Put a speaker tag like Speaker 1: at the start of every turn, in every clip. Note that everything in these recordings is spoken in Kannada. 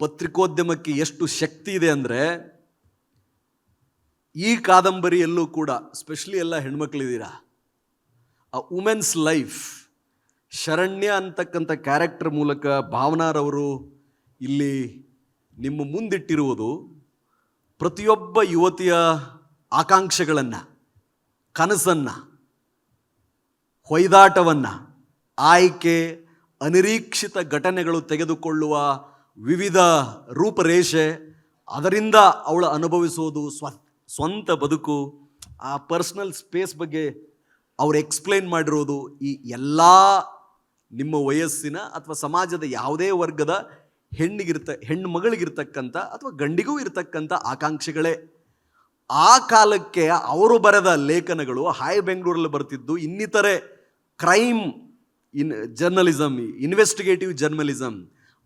Speaker 1: ಪತ್ರಿಕೋದ್ಯಮಕ್ಕೆ ಎಷ್ಟು ಶಕ್ತಿ ಇದೆ ಅಂದರೆ ಈ ಕಾದಂಬರಿಯಲ್ಲೂ ಕೂಡ ಸ್ಪೆಷಲಿ ಎಲ್ಲ ಹೆಣ್ಮಕ್ಳಿದ್ದೀರಾ? ಆ ವುಮೆನ್ಸ್ ಲೈಫ್ ಶರಣ್ಯ ಅಂತಕ್ಕಂಥ ಕ್ಯಾರೆಕ್ಟರ್ ಮೂಲಕ ಭಾವನಾರವರು ಇಲ್ಲಿ ನಿಮ್ಮ ಮುಂದಿಟ್ಟಿರುವುದು ಪ್ರತಿಯೊಬ್ಬ ಯುವತಿಯ ಆಕಾಂಕ್ಷೆಗಳನ್ನು, ಕನಸನ್ನು, ಹೊಯ್ದಾಟವನ್ನು, ಆಯ್ಕೆ, ಅನಿರೀಕ್ಷಿತ ಘಟನೆಗಳು ತೆಗೆದುಕೊಳ್ಳುವ ವಿವಿಧ ರೂಪರೇಷೆ, ಅದರಿಂದ ಅವಳು ಅನುಭವಿಸೋದು ಸ್ವ, ಸ್ವಂತ ಬದುಕು, ಆ ಪರ್ಸ್ನಲ್ ಸ್ಪೇಸ್ ಬಗ್ಗೆ ಅವ್ರು ಎಕ್ಸ್ಪ್ಲೈನ್ ಮಾಡಿರೋದು ಈ ಎಲ್ಲ ನಿಮ್ಮ ವಯಸ್ಸಿನ ಅಥವಾ ಸಮಾಜದ ಯಾವುದೇ ವರ್ಗದ ಹೆಣ್ಣಿಗಿರ್ತ ಹೆಣ್ಣು ಮಗಳಿಗಿರ್ತಕ್ಕಂಥ ಅಥವಾ ಗಂಡಿಗೂ ಇರತಕ್ಕಂಥ ಆಕಾಂಕ್ಷೆಗಳೇ. ಆ ಕಾಲಕ್ಕೆ ಅವರು ಬರೆದ ಲೇಖನಗಳು ಹಾಯ್ ಬೆಂಗಳೂರಲ್ಲಿ ಬರ್ತಿದ್ದು ಇನ್ನಿತರೆ crime in journalism investigative journalism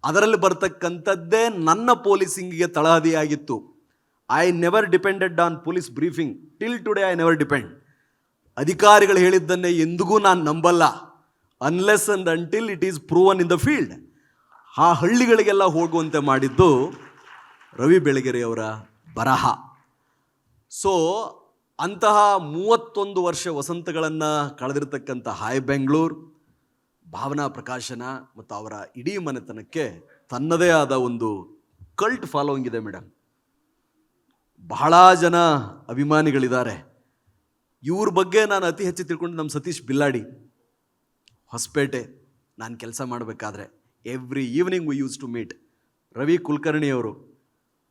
Speaker 1: ಅದರಲ್ಲಿ ಬರ್ತಕ್ಕಂಥದ್ದೇ ನನ್ನ ಪೊಲೀಸಿಂಗಿಗೆ ತಳಹದಿಯಾಗಿತ್ತು. I never depended on police briefing till today I never depend ಅಧಿಕಾರಿಗಳು ಹೇಳಿದ್ದನ್ನೇ ಎಂದಿಗೂ ನಾನು ನಂಬಲ್ಲ. Unless and until it is proven in the field ಆ ಹಳ್ಳಿಗಳಿಗೆಲ್ಲ ಹೋಗುವಂತೆ ಮಾಡಿದ್ದು ರವಿ ಬೆಳಗೆರೆಯವರ ಬರಹ. ಸೊ ಅಂತಹ ಮೂವತ್ತೊಂದು ವರ್ಷ ವಸಂತಗಳನ್ನು ಕಳೆದಿರ್ತಕ್ಕಂಥ ಹಾಯ್ ಬೆಂಗಳೂರು ಭಾವನಾ ಪ್ರಕಾಶನ ಮತ್ತು ಅವರ ಇಡೀ ಮನೆತನಕ್ಕೆ ತನ್ನದೇ ಆದ ಒಂದು ಕಲ್ಟ್ ಫಾಲೋಯಿಂಗ್ ಇದೆ ಮೇಡಮ್ ಬಹಳ ಜನ ಅಭಿಮಾನಿಗಳಿದ್ದಾರೆ. ಇವ್ರ ಬಗ್ಗೆ ನಾನು ಅತಿ ಹೆಚ್ಚು ತಿಳ್ಕೊಂಡು ನಮ್ಮ ಸತೀಶ್ ಬಿಲ್ಲಾಡಿ. ಹೊಸಪೇಟೆ ನಾನು ಕೆಲಸ ಮಾಡಬೇಕಾದ್ರೆ every evening we use to meet Ravi ಕುಲಕರ್ಣಿಯವರು,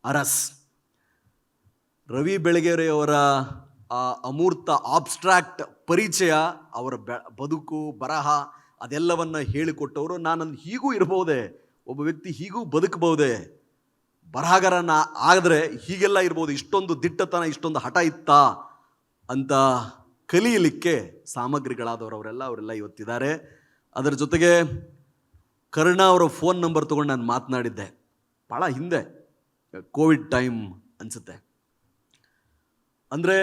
Speaker 1: Aras. Ravi ಬೆಳಗೆರೆಯವರ ಆ ಅಮೂರ್ತ ಆಬ್ಸ್ಟ್ರಾಕ್ಟ್ ಪರಿಚಯ, ಅವರ ಬದುಕು, ಬರಹ ಅದೆಲ್ಲವನ್ನು ಹೇಳಿಕೊಟ್ಟವರು ನಾನೊಂದು ಹೀಗೂ ಇರ್ಬೋದೇ ಒಬ್ಬ ವ್ಯಕ್ತಿ ಹೀಗೂ ಬದುಕಬಹುದೇ? ಬರಹಗಾರನ ಆದರೆ ಹೀಗೆಲ್ಲ ಇರ್ಬೋದು, ಇಷ್ಟೊಂದು ದಿಟ್ಟತನ, ಇಷ್ಟೊಂದು ಹಠ ಇತ್ತಾ ಅಂತ ಕಲಿಯಲಿಕ್ಕೆ ಸಾಮಗ್ರಿಗಳಾದವರು ಅವರೆಲ್ಲ ಅವರೆಲ್ಲ ಇವತ್ತಿದ್ದಾರೆ. ಅದರ ಜೊತೆಗೆ ಕರ್ಣ ಅವರ ಫೋನ್ ನಂಬರ್ ತೊಗೊಂಡು ನಾನು ಮಾತನಾಡಿದ್ದೆ. ಭಾಳ ಹಿಂದೆ, ಕೋವಿಡ್ ಟೈಮ್ ಅನಿಸುತ್ತೆ. ಅಂದರೆ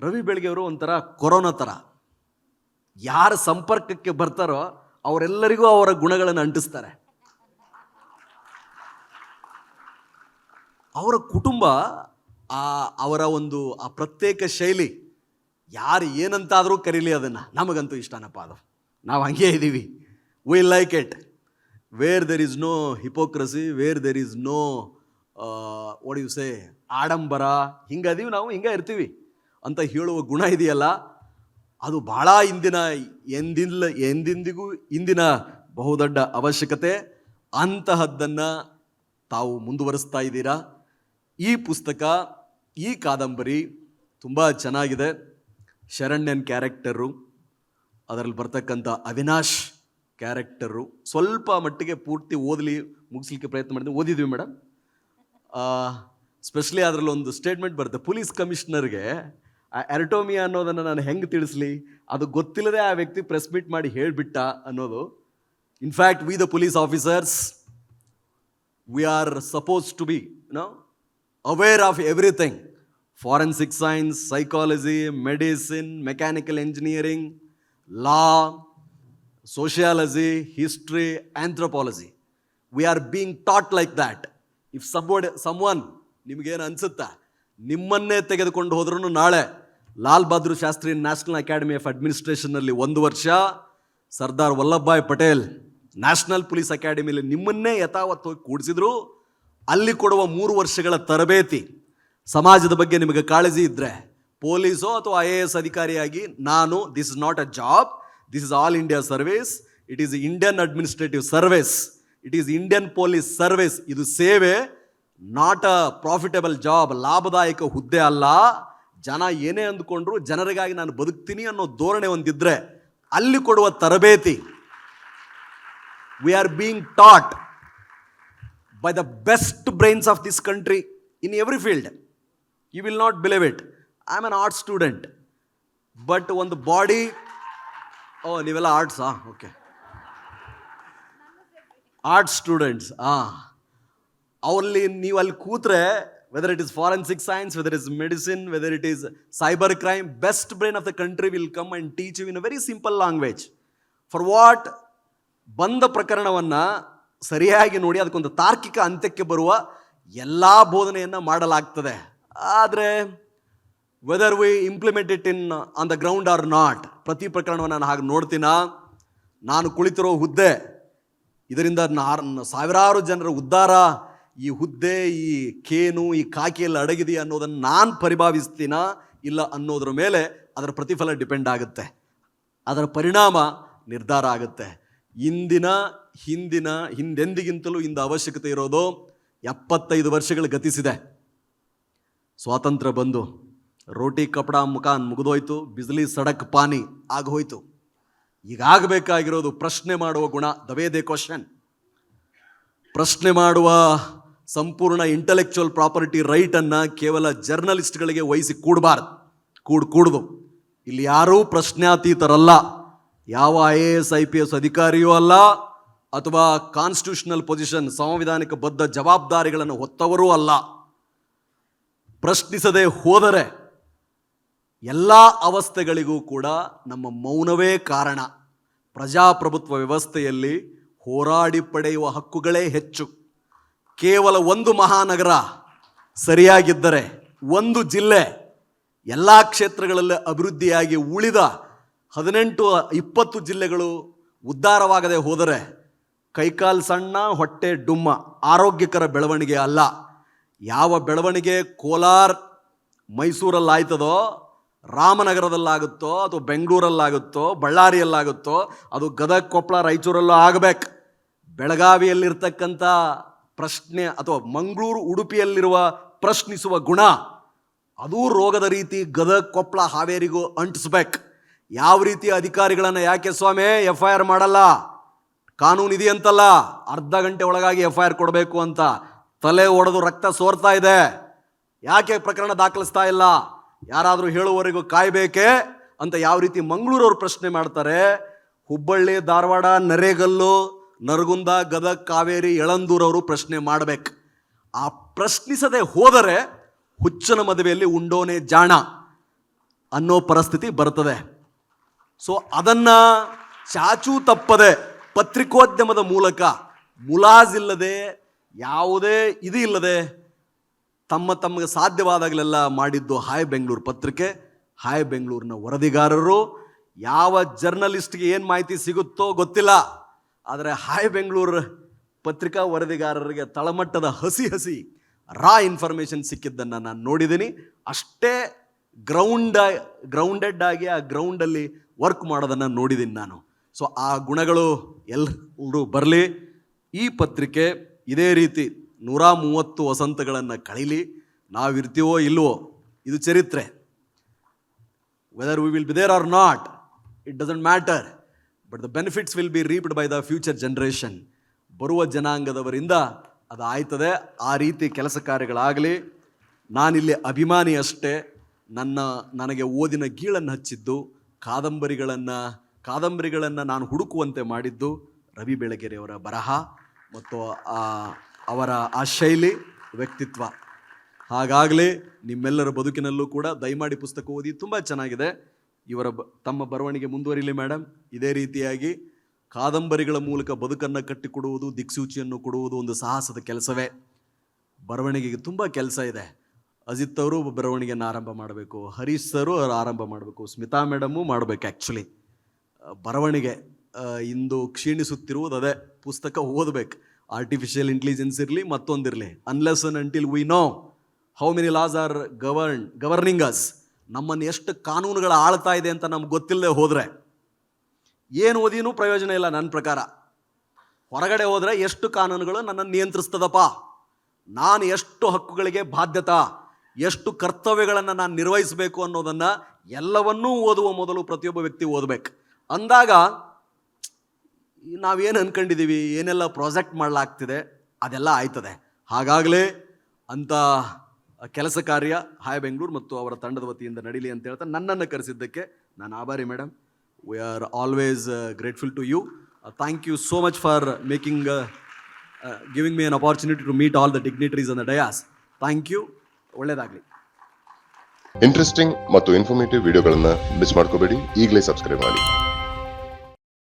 Speaker 1: ರವಿ ಬೆಳಗ್ಗೆ ಅವರು ಒಂಥರ ಕೊರೋನಾ ಥರ ಯಾರ ಸಂಪರ್ಕಕ್ಕೆ ಬರ್ತಾರೋ ಅವರೆಲ್ಲರಿಗೂ ಅವರ ಗುಣಗಳನ್ನು ಅಂಟಿಸ್ತಾರೆ. ಅವರ ಕುಟುಂಬ, ಆ, ಅವರ ಒಂದು, ಆ ಪ್ರತ್ಯೇಕ ಶೈಲಿ, ಯಾರು ಏನಂತಾದರೂ ಕರೀಲಿ ಅದನ್ನು. ನಮಗಂತೂ ಇಷ್ಟನಪ್ಪ ಅದು ನಾವು ಹಂಗೆ ಇದ್ದೀವಿ we like it where there is no hypocrisy where there is no what you say ಆಡಂಬರ, ಹಿಂಗದೀವಿ ನಾವು ಹಿಂಗೆ ಇರ್ತೀವಿ. ಅಂತ ಹೇಳುವ ಗುಣ ಇದೆಯಲ್ಲ ಅದು ಬಹಳ ಇಂದಿನ, ಎಂದಿಲ್ಲ, ಎಂದಿಂದಿಗೂ ಇಂದಿನ ಬಹುದೊಡ್ಡ ಅವಶ್ಯಕತೆ. ಅಂತಹದ್ದನ್ನು ತಾವು ಮುಂದುವರಿಸ್ತಾ ಇದ್ದೀರಾ? ಈ ಪುಸ್ತಕ, ಈ ಕಾದಂಬರಿ ತುಂಬ ಚೆನ್ನಾಗಿದೆ. ಶರಣ್ಯನ್ ಕ್ಯಾರೆಕ್ಟರು, ಅದರಲ್ಲಿ ಬರ್ತಕ್ಕಂಥ ಅವಿನಾಶ್ ಕ್ಯಾರೆಕ್ಟರು. ಸ್ವಲ್ಪ ಮಟ್ಟಿಗೆ ಪೂರ್ತಿ ಓದಲಿ, ಮುಗಿಸ್ಲಿಕ್ಕೆ ಪ್ರಯತ್ನ ಮಾಡಿದ್ವಿ ಓದಿದ್ವಿ ಮೇಡಮ್. ಸ್ಪೆಷಲಿ ಅದರಲ್ಲಿ ಒಂದು ಸ್ಟೇಟ್ಮೆಂಟ್ ಬರುತ್ತೆ. ಪೊಲೀಸ್ ಕಮಿಷನರ್ಗೆ ಆ ಎರಟೋಮಿಯಾ ಅನ್ನೋದನ್ನು ನಾನು ಹೆಂಗೆ ತಿಳಿಸ್ಲಿ? ಅದು ಗೊತ್ತಿಲ್ಲದೆ ಆ ವ್ಯಕ್ತಿ ಪ್ರೆಸ್ ಮೀಟ್ ಮಾಡಿ ಹೇಳಿಬಿಟ್ಟ ಅನ್ನೋದು. In fact we the police officers we are suppose to be know aware of everything forensic science psychology medicine mechanical engineering law sociology history history we are are taught like that if some some one ನಿಮಗೇನು ಅನ್ಸುತ್ತಾ? ನಿಮ್ಮನ್ನೇ ತೆಗೆದುಕೊಂಡು ಹೋದ್ರೂ ನಾಳೆ Lal Bahadur Shastri national academy of ಅಡ್ಮಿನಿಸ್ಟ್ರೇಷನ್ನಲ್ಲಿ ಒಂದು ವರ್ಷ. ಸರ್ದಾರ್ ವಲ್ಲಭಭಾಯ್ ಪಟೇಲ್ ನ್ಯಾಷನಲ್ ಪೊಲೀಸ್ ಅಕಾಡೆಮಿಯಲ್ಲಿ ನಿಮ್ಮನ್ನೇ ಯಥಾವತ್ತು ಹೋಗಿ ಕೂಡಿಸಿದ್ರು. ಅಲ್ಲಿ ಕೊಡುವ ಮೂರು ವರ್ಷಗಳ ತರಬೇತಿ ಸಮಾಜದ ಬಗ್ಗೆ ನಿಮಗೆ ಕಾಳಜಿ ಇದ್ದರೆ ಪೊಲೀಸೋ ಅಥವಾ ಐ ಎ ಎಸ್ ಅಧಿಕಾರಿಯಾಗಿ ನಾನು this is not a job this is all India service it is Indian administrative service it is Indian police service ಇದು ಸೇವೆ. ನಾಟ್ ಅ ಪ್ರಾಫಿಟಬಲ್ ಜಾಬ್ ಲಾಭದಾಯಕ ಹುದ್ದೆ ಅಲ್ಲ. ಜನ ಏನೇ ಅಂದ್ಕೊಂಡ್ರು ಜನರಿಗಾಗಿ ನಾನು ಬದುಕ್ತೀನಿ ಅನ್ನೋ ಧೋರಣೆ ಒಂದಿದ್ರೆ ಅಲ್ಲಿ ಕೊಡುವ ತರಬೇತಿ. We are being taught by the best brains of this country in every field you will not believe it I am an art student but ಒಂದು ಬಾಡಿ ಓ, ನೀವೆಲ್ಲ ಆರ್ಟ್ಸಾ ಓಕೆ ಆರ್ಟ್ಸ್ ಸ್ಟೂಡೆಂಟ್ಸ್ ಹಾಂ ಅವರಲ್ಲಿ ನೀವು ಅಲ್ಲಿ ಕೂತ್ರೆ whether it is forensic science whether is medicine whether it is cyber crime best brain of the country will come and teach you in a very simple language for what ಬಂದ ಪ್ರಕರಣವನ್ನು ಸರಿಯಾಗಿ ನೋಡಿ, ಅದಕ್ಕೊಂದು ತಾರ್ಕಿಕ ಅಂತ್ಯಕ್ಕೆ ಬರುವ ಎಲ್ಲ ಬೋಧನೆಯನ್ನು ಮಾಡಲಾಗ್ತದೆ. ಆದರೆ whether we implement it in on the ground or not ಪ್ರತಿ ಪ್ರಕರಣವನ್ನು ನಾನು ಹಾಗೆ ನೋಡ್ತೀನ? ನಾನು ಕುಳಿತಿರೋ ಹುದ್ದೆ, ಇದರಿಂದ ಸಾವಿರಾರು ಜನರ ಉದ್ಧಾರ ಈ ಹುದ್ದೆ, ಈ ಕೇನು, ಈ ಕಾಕಿಯಲ್ಲಿ ಅಡಗಿದೆಯಾ ಅನ್ನೋದನ್ನು ನಾನು ಪರಿಭಾವಿಸ್ತೀನ ಇಲ್ಲ ಅನ್ನೋದ್ರ ಮೇಲೆ ಅದರ ಪ್ರತಿಫಲ ಡಿಪೆಂಡ್ ಆಗುತ್ತೆ. ಅದರ ಪರಿಣಾಮ ನಿರ್ಧಾರ ಆಗುತ್ತೆ. ಇಂದಿನ, ಹಿಂದಿನ, ಹಿಂದೆಂದಿಗಿಂತಲೂ ಇಂದ ಅವಶ್ಯಕತೆ ಇರೋದು ಎಪ್ಪತ್ತೈದು ವರ್ಷಗಳು ಗತಿಸಿದೆ. ಸ್ವಾತಂತ್ರ್ಯ ಬಂದು, ರೋಟಿ ಕಪಡ ಮುಖಾನ್ ಮುಗಿದೋಯ್ತು, ಬಿಸಿಲಿ ಸಡಕ್ ಪಾನಿ ಆಗೋಯ್ತು. ಈಗ ಆಗಬೇಕಾಗಿರೋದು ಪ್ರಶ್ನೆ ಮಾಡುವ ಗುಣ ದ ವೇ ದೇ ಕ್ವಶನ್ ಪ್ರಶ್ನೆ ಮಾಡುವ ಸಂಪೂರ್ಣ ಇಂಟೆಲೆಕ್ಚುವಲ್ ಪ್ರಾಪರ್ಟಿ ರೈಟನ್ನು ಕೇವಲ ಜರ್ನಲಿಸ್ಟ್ಗಳಿಗೆ ವಹಿಸಿ ಕೂಡಬಾರ್ದು. ಕೂಡ್, ಕೂಡ್ದು. ಇಲ್ಲಿ ಯಾರೂ ಪ್ರಶ್ನಾತೀತರಲ್ಲ. ಯಾವ I A S I P S ಅಧಿಕಾರಿಯೂ ಅಲ್ಲ, ಅಥವಾ ಕಾನ್ಸ್ಟಿಟ್ಯೂಷನಲ್ ಪೊಸಿಷನ್ ಸಂವಿಧಾನಿಕ ಬದ್ಧ ಜವಾಬ್ದಾರಿಗಳನ್ನು ಹೊತ್ತವರೂ ಅಲ್ಲ. ಪ್ರಶ್ನಿಸದೆ ಹೋದರೆ ಎಲ್ಲ ಅವಸ್ಥೆಗಳಿಗೂ ಕೂಡ ನಮ್ಮ ಮೌನವೇ ಕಾರಣ. ಪ್ರಜಾಪ್ರಭುತ್ವ ವ್ಯವಸ್ಥೆಯಲ್ಲಿ ಹೋರಾಡಿ ಪಡೆಯುವ ಹಕ್ಕುಗಳೇ ಹೆಚ್ಚು. ಕೇವಲ ಒಂದು ಮಹಾನಗರ ಸರಿಯಾಗಿದ್ದರೆ ಒಂದು ಜಿಲ್ಲೆ ಎಲ್ಲ ಕ್ಷೇತ್ರಗಳಲ್ಲಿ ಅಭಿವೃದ್ಧಿಯಾಗಿ ಉಳಿದ ಹದಿನೆಂಟು, ಇಪ್ಪತ್ತು ಜಿಲ್ಲೆಗಳು ಉದ್ಧಾರವಾಗದೆ ಹೋದರೆ ಕೈಕಾಲು ಸಣ್ಣ, ಹೊಟ್ಟೆ ಡುಮ್ಮ, ಆರೋಗ್ಯಕರ ಬೆಳವಣಿಗೆ ಅಲ್ಲ. ಯಾವ ಬೆಳವಣಿಗೆ ಕೋಲಾರ್ ಮೈಸೂರಲ್ಲಾಯ್ತದೋ, ರಾಮನಗರದಲ್ಲಾಗುತ್ತೋ ಅಥವಾ ಬೆಂಗಳೂರಲ್ಲಾಗುತ್ತೋ, ಬಳ್ಳಾರಿಯಲ್ಲಾಗುತ್ತೋ, ಅದು ಗದಗ, ಕೊಪ್ಪಳ, ರಾಯಚೂರಲ್ಲೂ ಆಗಬೇಕು. ಬೆಳಗಾವಿಯಲ್ಲಿರ್ತಕ್ಕಂಥ ಪ್ರಶ್ನೆ ಅಥವಾ ಮಂಗಳೂರು ಉಡುಪಿಯಲ್ಲಿರುವ ಪ್ರಶ್ನಿಸುವ ಗುಣ, ಅದೂ ರೋಗದ ರೀತಿ ಗದಗ ಕೊಪ್ಪಳ ಹಾವೇರಿಗೂ ಅಂಟಿಸ್ಬೇಕು. ಯಾವ ರೀತಿ ಅಧಿಕಾರಿಗಳನ್ನು ಯಾಕೆ ಸ್ವಾಮಿ ಎಫ್ ಐ ಆರ್ ಮಾಡಲ್ಲ? ಕಾನೂನು ಇದೆಯಂತಲ್ಲ, ಅರ್ಧ ಗಂಟೆ ಒಳಗಾಗಿ ಎಫ್ ಐ ಆರ್ ಕೊಡಬೇಕು ಅಂತ. ತಲೆ ಒಡೆದು ರಕ್ತ ಸೋರ್ತಾ ಇದೆ. ಯಾಕೆ ಪ್ರಕರಣ ದಾಖಲಿಸ್ತಾ ಇಲ್ಲ? ಯಾರಾದರೂ ಹೇಳುವವರೆಗೂ ಕಾಯಬೇಕೇ ಅಂತ ಯಾವ ರೀತಿ ಮಂಗಳೂರವ್ರು ಪ್ರಶ್ನೆ ಮಾಡ್ತಾರೆ, ಹುಬ್ಬಳ್ಳಿ, ಧಾರವಾಡ, ನರೇಗಲ್ಲು ನರಗುಂದ, ಗದಗ, ಕಾವೇರಿ, ಯಳಂದೂರವರು ಪ್ರಶ್ನೆ ಮಾಡಬೇಕು. ಆ ಪ್ರಶ್ನಿಸದೆ ಹೋದರೆ ಹುಚ್ಚನ ಮದುವೆಯಲ್ಲಿ ಉಂಡೋನೆ ಜಾಣ ಅನ್ನೋ ಪರಿಸ್ಥಿತಿ ಬರ್ತದೆ. ಸೊ ಅದನ್ನು ಚಾಚೂ ತಪ್ಪದೆ ಪತ್ರಿಕೋದ್ಯಮದ ಮೂಲಕ ಮುಲಾಜಿಲ್ಲದೆ ಯಾವುದೇ ಇದು ಇಲ್ಲದೆ ತಮ್ಮ ತಮಗೆ ಸಾಧ್ಯವಾದಾಗಲೆಲ್ಲ ಮಾಡಿದ್ದು ಹಾಯ್ ಬೆಂಗಳೂರು ಪತ್ರಿಕೆ, ಹಾಯ್ ಬೆಂಗಳೂರಿನ ವರದಿಗಾರರು. ಯಾವ ಜರ್ನಲಿಸ್ಟ್ಗೆ ಏನು ಮಾಹಿತಿ ಸಿಗುತ್ತೋ ಗೊತ್ತಿಲ್ಲ. ಆದರೆ ಹಾಯ್ ಬೆಂಗಳೂರು ಪತ್ರಿಕಾ ವರದಿಗಾರರಿಗೆ ತಳಮಟ್ಟದ ಹಸಿ ಹಸಿ ರಾ ಇನ್ಫಾರ್ಮೇಷನ್ ಸಿಕ್ಕಿದ್ದನ್ನು ನಾನು ನೋಡಿದ್ದೀನಿ. ಅಷ್ಟೇ ಗ್ರೌಂಡ್ ಗ್ರೌಂಡೆಡ್ ಆಗಿ ಆ ಗ್ರೌಂಡಲ್ಲಿ ವರ್ಕ್ ಮಾಡೋದನ್ನು ನೋಡಿದ್ದೀನಿ ನಾನು. ಸೊ ಆ ಗುಣಗಳು ಎಲ್ಲರೂ ಬರಲಿ. ಈ ಪತ್ರಿಕೆ ಇದೇ ರೀತಿ ನೂರ ಮೂವತ್ತು ವಸಂತಗಳನ್ನು ಕಳೀಲಿ. ನಾವಿರ್ತೀವೋ ಇಲ್ವೋ, ಇದು ಚರಿತ್ರೆ. Whether we will be there or not it doesn't matter but the benefits will be reaped by the future generation ಬರುವ ಜನಾಂಗದವರಿಂದ ಅದು ಆಯ್ತದೆ ಆ ರೀತಿ ಕೆಲಸ ಕಾರ್ಯಗಳಾಗಲಿ. ನಾನಿಲ್ಲಿ ಅಭಿಮಾನಿ ಅಷ್ಟೇ. ನನ್ನ, ನನಗೆ ಓದಿನ ಗೀಳನ್ನು ಹಚ್ಚಿದ್ದು, ಕಾದಂಬರಿಗಳನ್ನು ಕಾದಂಬರಿಗಳನ್ನು ನಾನು ಹುಡುಕುವಂತೆ ಮಾಡಿದ್ದು ರವಿ ಬೆಳಗೆರೆಯವರ ಬರಹ ಮತ್ತು ಅವರ ಆ ಶೈಲಿ, ವ್ಯಕ್ತಿತ್ವ. ಹಾಗಾಗಲಿ ನಿಮ್ಮೆಲ್ಲರ ಬದುಕಿನಲ್ಲೂ ಕೂಡ ದಯಮಾಡಿ ಪುಸ್ತಕ ಓದಿ ತುಂಬ ಚೆನ್ನಾಗಿದೆ. ಇವರ ಬ, ತಮ್ಮ ಬರವಣಿಗೆ ಮುಂದುವರಿಲಿ ಮೇಡಮ್ ಇದೇ ರೀತಿಯಾಗಿ ಕಾದಂಬರಿಗಳ ಮೂಲಕ ಬದುಕನ್ನು ಕಟ್ಟಿಕೊಡುವುದು, ದಿಕ್ಸೂಚಿಯನ್ನು ಕೊಡುವುದು ಒಂದು ಸಾಹಸದ ಕೆಲಸವೇ. ಬರವಣಿಗೆಗೆ ತುಂಬ ಕೆಲಸ ಇದೆ. ಅಜಿತ್ ಅವರು ಬರವಣಿಗೆಯನ್ನು ಆರಂಭ ಮಾಡಬೇಕು, ಹರೀಶ್ ಸರು ಆರಂಭ ಮಾಡಬೇಕು, ಸ್ಮಿತಾ ಮೇಡಮು ಮಾಡಬೇಕು ಆ್ಯಕ್ಚುಲಿ ಬರವಣಿಗೆ ಇಂದು ಕ್ಷೀಣಿಸುತ್ತಿರುವುದು ಅದೇ, ಪುಸ್ತಕ ಓದಬೇಕು. ಆರ್ಟಿಫಿಷಿಯಲ್ ಇಂಟೆಲಿಜೆನ್ಸ್ ಇರಲಿ, ಮತ್ತೊಂದಿರಲಿ. Unless un until we know how many laws are govern governing us ನಮ್ಮನ್ನು ಎಷ್ಟು ಕಾನೂನುಗಳು ಆಳ್ತಾ ಇದೆ ಅಂತ ನಮ್ಗೆ ಗೊತ್ತಿಲ್ಲದೆ ಹೋದರೆ ಏನು ಓದಿನೂ ಪ್ರಯೋಜನ ಇಲ್ಲ ನನ್ನ ಪ್ರಕಾರ. ಹೊರಗಡೆ ಹೋದರೆ ಎಷ್ಟು ಕಾನೂನುಗಳು ನನ್ನನ್ನು ನಿಯಂತ್ರಿಸ್ತದಪ್ಪ. ನಾನು ಎಷ್ಟು ಹಕ್ಕುಗಳಿಗೆ ಬಾಧ್ಯತ, ಎಷ್ಟು ಕರ್ತವ್ಯಗಳನ್ನು ನಾನು ನಿರ್ವಹಿಸಬೇಕು ಅನ್ನೋದನ್ನು ಎಲ್ಲವನ್ನೂ ಓದುವ ಮೊದಲು ಪ್ರತಿಯೊಬ್ಬ ವ್ಯಕ್ತಿ ಓದಬೇಕು. ಅಂದಾಗ ನಾವೇನು ಅಂದ್ಕೊಂಡಿದ್ದೀವಿ ಏನೆಲ್ಲ ಪ್ರಾಜೆಕ್ಟ್ ಮಾಡಲಾಗ್ತಿದೆ ಅದೆಲ್ಲ ಆಯ್ತದೆ. ಹಾಗಾಗಲೇ ಅಂಥ ಕೆಲಸ ಕಾರ್ಯ ಹಾಯ್ ಬೆಂಗಳೂರು ಮತ್ತು ಅವರ ತಂಡದ ವತಿಯಿಂದ ನಡೀಲಿ ಅಂತ ಹೇಳ್ತಾ ನನ್ನನ್ನು ಕರೆಸಿದ್ದಕ್ಕೆ ನಾನು ಆಭಾರಿ madam we are always grateful to you thank you so much for making giving me an opportunity to meet all the dignitaries on the dais thank you ಒಳ್ಳೆಯದಾಗಲಿ
Speaker 2: ಇಂಟ್ರೆಸ್ಟಿಂಗ್ ಮತ್ತು ಇನ್ಫಾರ್ಮೇಟಿವ್ ವಿಡಿಯೋಗಳನ್ನು ಮಿಸ್ ಮಾಡ್ಕೋಬೇಡಿ. ಈಗಲೇ ಸಬ್ಸ್ಕ್ರೈಬ್ ಮಾಡಿ.